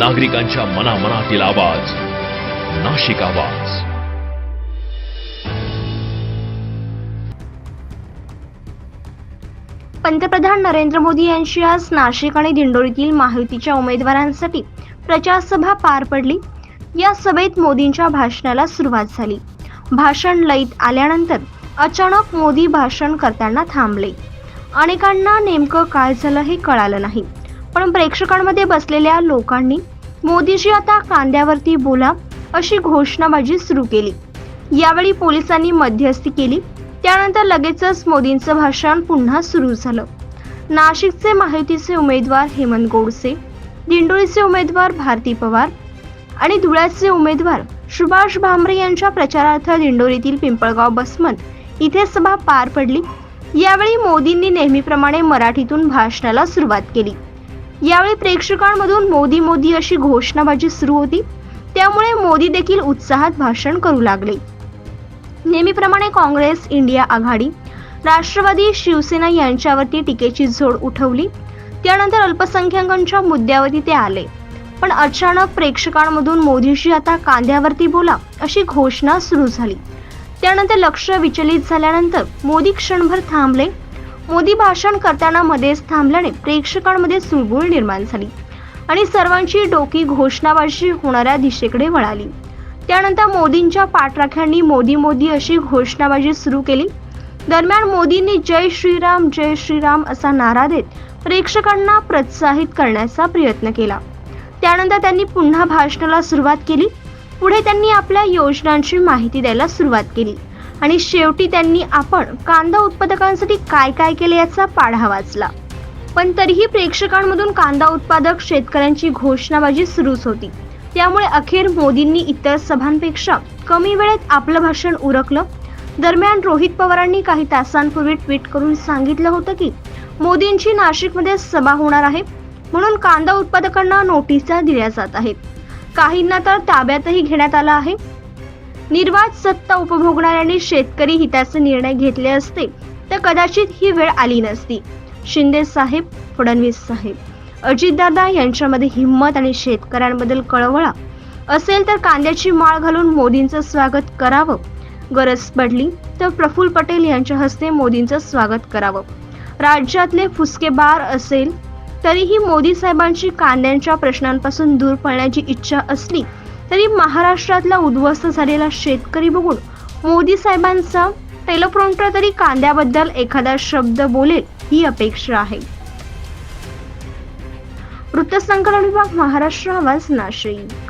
नागरिकांच्या मनामनातील आवाज नाशिक आवाज. पंतप्रधान नरेंद्र मोदी यांची आज नाशिक आणि दिंडोरीतील माहितीच्या उमेदवारांसाठी प्रचार सभा पार पडली. या सभेत मोदींच्या भाषणाला सुरुवात झाली. भाषण लईत आल्यानंतर अचानक मोदी भाषण करताना थांबले. अनेकांना नेमकं काय झालं हे कळालं नाही. पण प्रेक्षकांमध्ये बसलेल्या लोकांनी मोदीजी आता कांद्यावरती बोला अशी घोषणाबाजी सुरू केली. यावेळी पोलिसांनी मध्यस्थी केली. त्यानंतर लगेचच मोदींचं भाषण पुन्हा सुरू झालं. नाशिकचे माहितीचे उमेदवार हेमंत गोडसे दिंडोरीचे उमेदवार भारती पवार आणि धुळ्याचे उमेदवार सुभाष भामरे यांच्या प्रचारार्थ दिंडोरीतील पिंपळगाव बसमत इथे सभा पार पडली. यावेळी मोदींनी नेहमीप्रमाणे मराठीतून भाषणाला सुरुवात केली. यावेळी प्रेक्षकांमधून मोदी मोदी अशी घोषणाबाजी सुरू होती. त्यामुळे मोदी देखील उत्साहात भाषण करू लागले. नेहमीप्रमाणे काँग्रेस इंडिया आघाडी राष्ट्रवादी शिवसेना यांच्यावरती टीकेची झोड उठवली. त्यानंतर अल्पसंख्याकांच्या मुद्द्यावरती ते आले. पण अचानक प्रेक्षकांमधून मोदीशी आता कांद्यावरती बोला अशी घोषणा सुरू झाली. त्यानंतर लक्ष विचलित झाल्यानंतर मोदी क्षणभर थांबले. मोदी भाषण करताना मध्येच थांबल्याने प्रेक्षकांमध्ये सुळबुळ निर्माण झाली. आणि सर्वांची डोकी घोषणाबाजी होणाऱ्या दिशेकडे वळाली. त्यानंतर मोदींच्या पाठराख्यांनी मोदी मोदी अशी घोषणाबाजी सुरू केली. दरम्यान मोदींनी जय श्रीराम जय श्रीराम असा नारा देत प्रेक्षकांना प्रोत्साहित करण्याचा प्रयत्न केला. त्यानंतर त्यांनी पुन्हा भाषणाला सुरुवात केली. पुढे त्यांनी आपल्या योजनांची माहिती द्यायला सुरुवात केली. आणि शेवटी त्यांनी आपण कांदा उत्पादकांसाठी काय काय केले याचा पाढा वाचला. पण तरीही प्रेक्षकांमधून कांदा उत्पादक शेतकऱ्यांची घोषणाबाजी सुरूच होती. त्यामुळे अखेर मोदींनी इतर सभांपेक्षा कमी वेळेत आपलं भाषण उरकलं. दरम्यान रोहित पवारांनी काही तासांपूर्वी ट्विट करून सांगितलं होतं की मोदींची नाशिकमध्ये सभा होणार आहे म्हणून कांदा उत्पादकांना नोटिसा दिल्या जात आहेत. काहींना तर ताब्यातही घेण्यात आला आहे. निर्वाध सत्ता उपभोगणाऱ्यांनी शेतकरी हिताचे निर्णय घेतले असते तर कदाचित ही वेळ आली नसती. शिंदे साहेब फडणवीस साहेब अजितदादा यांच्यामध्ये हिंमत आणि शेतकऱ्यांबद्दल कळवळा. असेल तर कांद्याची माळ घालून मोदींचं स्वागत करावं. गरज पडली तर प्रफुल्ल पटेल यांच्या हस्ते मोदींचं स्वागत करावं. राज्यातले फुसकेबार असेल तरीही मोदी साहेबांची कांद्यांच्या प्रश्नांपासून दूर पळण्याची इच्छा असली तरी महाराष्ट्रातला उद्ध्वस्त झालेला शेतकरी बघून मोदी साहेबांचा टेलोप्रॉम्प्टर तरी कांद्याबद्दल एखादा शब्द बोलेल ही अपेक्षा आहे. वृत्तसंकलन विभाग महाराष्ट्र आवाज नाशिक.